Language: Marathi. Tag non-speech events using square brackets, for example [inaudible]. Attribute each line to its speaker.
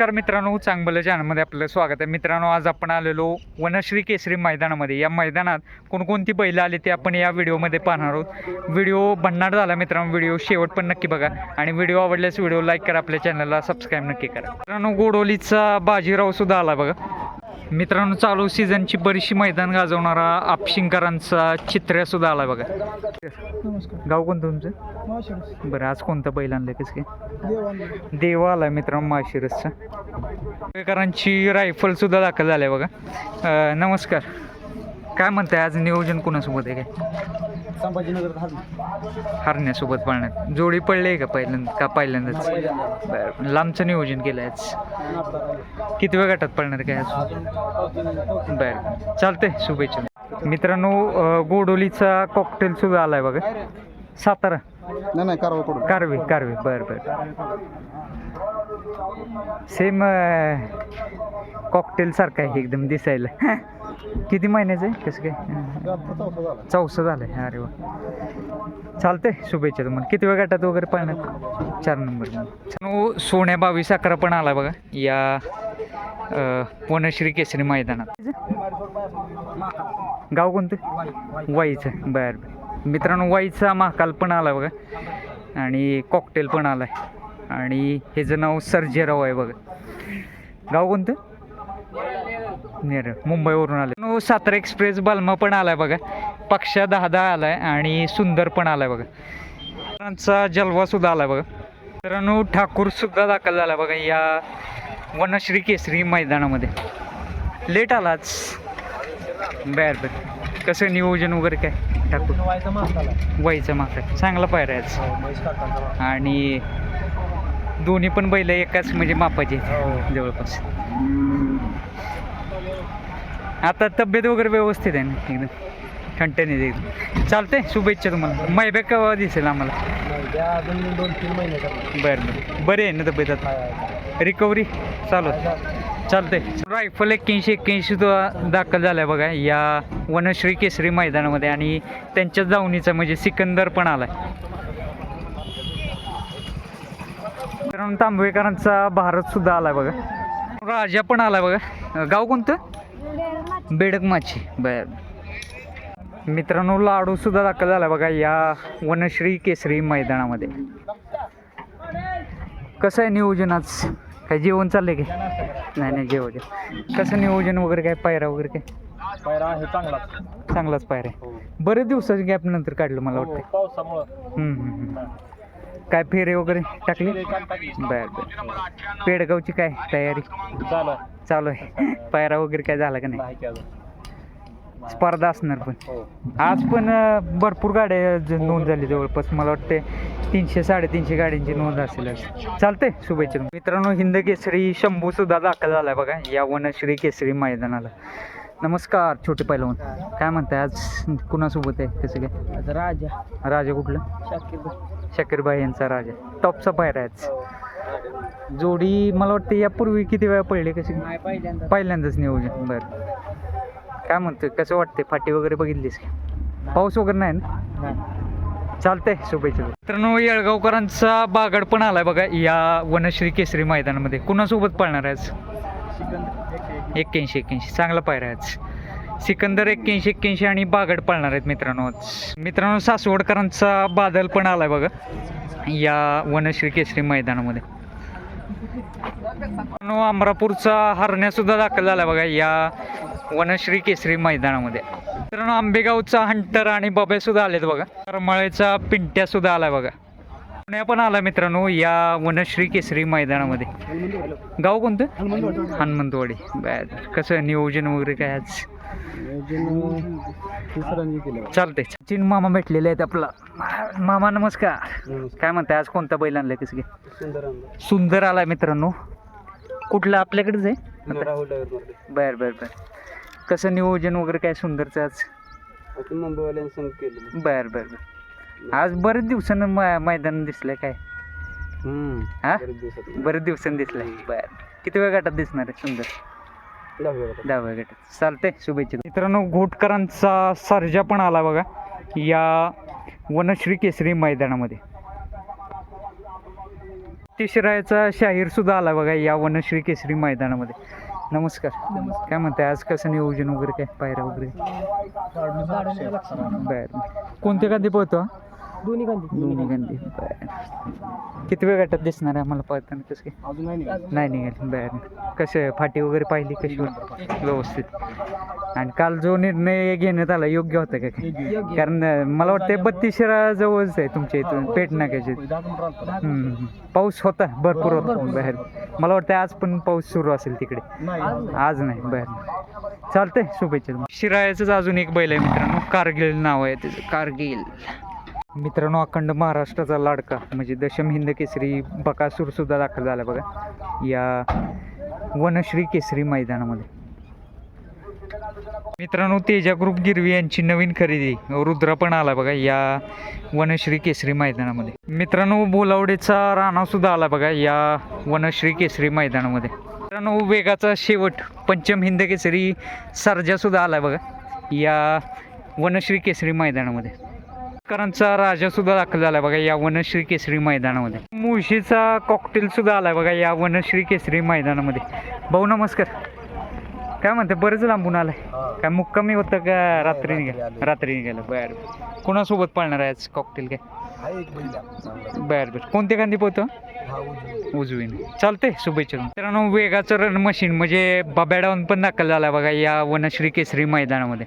Speaker 1: नमस्कार मित्रांनो चांगलं चॅनलमध्ये आपलं स्वागत आहे. मित्रांनो आज आपण आलेलो वनश्री केसरी मैदानामध्ये. या मैदानात कोणकोणती बैलं आली ते आपण या व्हिडिओमध्ये पाहणार आहोत. व्हिडिओ भन्नाट झाला मित्रांनो व्हिडिओ शेवट पण नक्की बघा. आणि व्हिडिओ आवडल्यास व्हिडिओ लाईक करा आपल्या चॅनलला सबस्क्राईब नक्की करा. मित्रांनो गोडोलीचा बाजीराव सुद्धा आला बघा. मित्रांनो चालू सीझनची बरीचशी मैदान गाजवणारा आपशिंकरांचा चित्र्या सुद्धा आला बघा.
Speaker 2: नमस्कार.
Speaker 1: गाव कोणतं तुमचं? बरं आज कोणतं बैल आणलं कसं काय? देव आलाय मित्रांनो माशिरसचा पुणेकरांची रायफल सुद्धा दाखल झालाय बघा. अं, नमस्कार. काय म्हणताय आज नियोजन कोणासोबत आहे काय?
Speaker 2: संभाजीनगर
Speaker 1: हरण्यासोबत पळण्यात. जोडी पडली का पहिल्यांदा का पहिल्यांदाच? बरं लांबचं नियोजन केलं आज. किती वेळ गटात पळणार काय आज? बरं चालतंय शुभेच्छा. मित्रांनो अं, गोडोलीचा कॉकटेल सुद्धा आलाय बघा. सातारा.
Speaker 2: नाही नाही कारवा पडून.
Speaker 1: कारवे कारवे बरं बरं. सेम कॉकटेल सारखं आहे एकदम दिसायला. [laughs] किती महिन्याचं? आहे कसं काय? चौसा झालं आहे अरे वा. चालतंय शुभेच्छा तुम्हाला. किती वेळ गटात वगैरे पाहण्यात चार नंबर. सोन्या बावीस अकरा पण आला बघा. या अं, वनश्री केसरी मैदानात. गाव कोणतं? वाईचं. बरं बरं. मित्रांनो वाईचा महाकाल पण आला बघा. आणि कॉकटेल पण आला आहे आणि ह्याचं नाव सर्जेराव आहे बघा. गाव कोणतं? नेर मुंबईवरून आलं. सातारा एक्सप्रेस बालमा पण आलाय बघा. पक्षा दहा दहा आलाय आणि सुंदर पण आलाय बघा. मित्रांचा जलवा सुद्धा आलाय बघा. मित्रांनो ठाकूर सुद्धा दाखल झाला बघा या वनश्री केसरी मैदानामध्ये. लेट आलाच. बर बर. कसं नियोजन वगैरे काय ठाकूर?
Speaker 2: व्हायचा
Speaker 1: वाईचा माका चांगला पायरा आहे आज. आणि दोन्ही पण बैल एकाच म्हणजे मापाचे
Speaker 2: हो.
Speaker 1: जवळपास. आता तब्येत वगैरे व्यवस्थित आहे ना एकदम. ठणठणीत एकदम चालतंय शुभेच्छा तुम्हाला. मायबॅक केव्हा दिसेल आम्हाला. बरं बरं. बरे आहे ना तब्येत आता. रिकव्हरी चालू. आहे. चालतंय. रायफल एक्क्याऐंशी एक्क्याऐंशी सुद्धा दाखल झालाय बघा. या वनश्री केसरी मैदानामध्ये आणि त्यांच्याच जावणीचा म्हणजे सिकंदर पण आलाय. मित्रांनो तांबवेकरांचा भारत सुद्धा आलाय बघा. राजा पण आलाय बघा. गाव कोणतं? बेडक माची बर. मित्रांनो लाडू सुद्धा दाखल झाला बघा या वनश्री केसरी मैदानामध्ये. कसं आहे नियोजन आज? काय जेवण चाललंय काय नाही नाही जेवण. कसं नियोजन वगैरे काय? पायरा वगैरे काय?
Speaker 2: पायरा आहे चांगला.
Speaker 1: चांगलाच पायरा आहे.
Speaker 2: हो.
Speaker 1: बरेच दिवसाच्या गॅप नंतर काढलं मला वाटतं
Speaker 2: पावसामुळं.
Speaker 1: हम्म, हम्म, हम्म. काय फेरे वगैरे टाकली? बर बर. पेडगावची काय तयारी?
Speaker 2: चालू
Speaker 1: चालू आहे. [laughs] पायरा वगैरे काय झाला का नाही? स्पर्धा असणार पण.
Speaker 2: हो.
Speaker 1: आज पण भरपूर गाड्या नोंद झाली जवळपास. मला वाटते तीनशे साडेतीनशे गाड्यांची नोंद असेल आज. चालतंय शुभेच्छा मित्रांनो हिंद केसरी शंभू सुद्धा दाखल झालाय बघा. या वनश्री केसरी मैदानाला. नमस्कार छोटे पैलवान. काय म्हणताय? आज कुणासोबत आहे? कसं काय?
Speaker 2: राजा.
Speaker 1: राजा कुठलं?
Speaker 2: शाकीर
Speaker 1: शकीरबाई यांचा राजा. टॉपचा पायरा आहे. जोडी मला वाटतं यापूर्वी किती वेळा पडली कशी? पहिल्यांदाच. नियोजन. बरं. काय म्हणतोय? कसं वाटतंय? फाटी वगैरे बघितलीस का? पाऊस वगैरे नाही ना? चालतंय शुभेच्छा. मित्रांनो येळगावकरांचा बागड पण आलाय बघा या वनश्री केसरी मैदानामध्ये. कुणासोबत पळणार आहे आज? एक्क्याऐंशी एक्क्याऐंशी. चांगला पायरा आहे आज. सिकंदर एक्क्याऐंशी एक्क्याऐंशी आणि बागड पळणार आहेत मित्रांनो. मित्रांनो सासवडकरांचा बादल पण आलाय बघा. या वनश्री केसरी मैदानामध्ये. अमरापूरचा हरण्या सुद्धा दाखल झाला बघा या वनश्री केसरी मैदानामध्ये. मित्रांनो आंबेगावचा हंटर आणि बबे सुद्धा आलेत बघा. करमाळेचा पिंट्या सुद्धा आलाय बघा. पुण्या पण आला मित्रांनो या वनश्री केसरी मैदानामध्ये. गाव कोणतं? हनुमंतवाडी. बर कसं नियोजन वगैरे काय आज? चालतंय. सचिन मामा भेटलेले आहेत आपला. मामा नमस्कार. काय म्हणताय आज कोणता बैल आणलाय कसं काय
Speaker 2: सुंदर
Speaker 1: सुंदर आलाय मित्रांनो. कुठलं? आपल्याकडेच आहे? बर बर बर. कसं नियोजन वगैरे काय सुंदरचं आज?
Speaker 2: मुंबईवाल्यांसंग
Speaker 1: बर बर बर. आज बरेच दिवसानं मैदान दिसलंय काय? हा?
Speaker 2: बरेच
Speaker 1: दिवसांनी दिसलंय. बर. किती वेळ गटात दिसणार आहे सुंदर. दहाव्या गटात. चालतंय शुभेच्छा. मित्रांनो घोटकरांचा सर्जा पण आला बघा या वनश्री केसरी मैदानामध्ये. बत्तीस रायाचा शाहीर सुद्धा आला बघा या वनश्री केसरी मैदानामध्ये. नमस्कार. काय म्हणताय आज कसं नियोजन वगैरे काय पायऱ्या वगैरे? बर. कोणते गांधी पोहतो
Speaker 2: दोन्ही गांधी.
Speaker 1: दोन्ही गांधी. बर. किती वेळ गटात दिसणार आहे आम्हाला पाहताना कसं काय?
Speaker 2: अजून नाही निघाली.
Speaker 1: नाही निघाली. बर. कसं फाटी वगैरे पाहिली कशी? व्यवस्थित. आणि काल जो निर्णय घेण्यात आला योग्य होता का काय?
Speaker 2: योग्य.
Speaker 1: कारण अं, मला वाटतं बत्तीसरा जवळच आहे तुमच्या इथून पेट नाक्याच्या इथून.
Speaker 2: दहा पंधरा अंतर.
Speaker 1: हम्म, हम्म. पाऊस होता भरपूर होता. बाहेर मला वाटतं आज पण पाऊस सुरू असेल तिकडे.
Speaker 2: नाही.
Speaker 1: आज नाही. बाहेर चालतंय. शुभेच्छा. शिराळ्याचंच अजून एक बैल आहे मित्रांनो. कारगिल नाव आहे त्याचं. कारगिल. मित्रांनो अखंड महाराष्ट्राचा लाडका म्हणजे दशम हिंद केसरी बकासूरसुद्धा दाखल झाला बघा. या वनश्री केसरी मैदानामध्ये. मित्रांनो तेजा ग्रुप गिरवी यांची नवीन खरेदी रुद्रापण आला बघा या वनश्री केसरी मैदानामध्ये. मित्रांनो बोलावडेचा राणा सुद्धा आला बघा या वनश्री केसरी मैदानामध्ये. मित्रांनो वेगाचा शेवट पंचम हिंद केसरी सरजा सुद्धा आला बघा या वनश्री केसरी मैदानामध्ये. करांचा राजा सुद्धा दाखल झाला बघा या वनश्री केसरी मैदानामध्ये. मुळशीचा कॉकटेल सुद्धा आला बघा या वनश्री केसरी मैदानामध्ये. भाऊ नमस्कार. काय म्हणते बरेच लांबून आलाय. काय मुक्कामी होतं का रात्री निघाल? रात्री निघालं. बरं कुणासोबत पाळणार आहे आज कॉकटेल काय. बरं बरं. कोणते गांधी पोहतो
Speaker 2: उजवी.
Speaker 1: उजवीने. चालतंय शुभेच्छा मित्रांनो वेगाचं रन मशीन म्हणजे बब्याडावून पण दाखल झाला बघा या वनश्री केसरी मैदानामध्ये.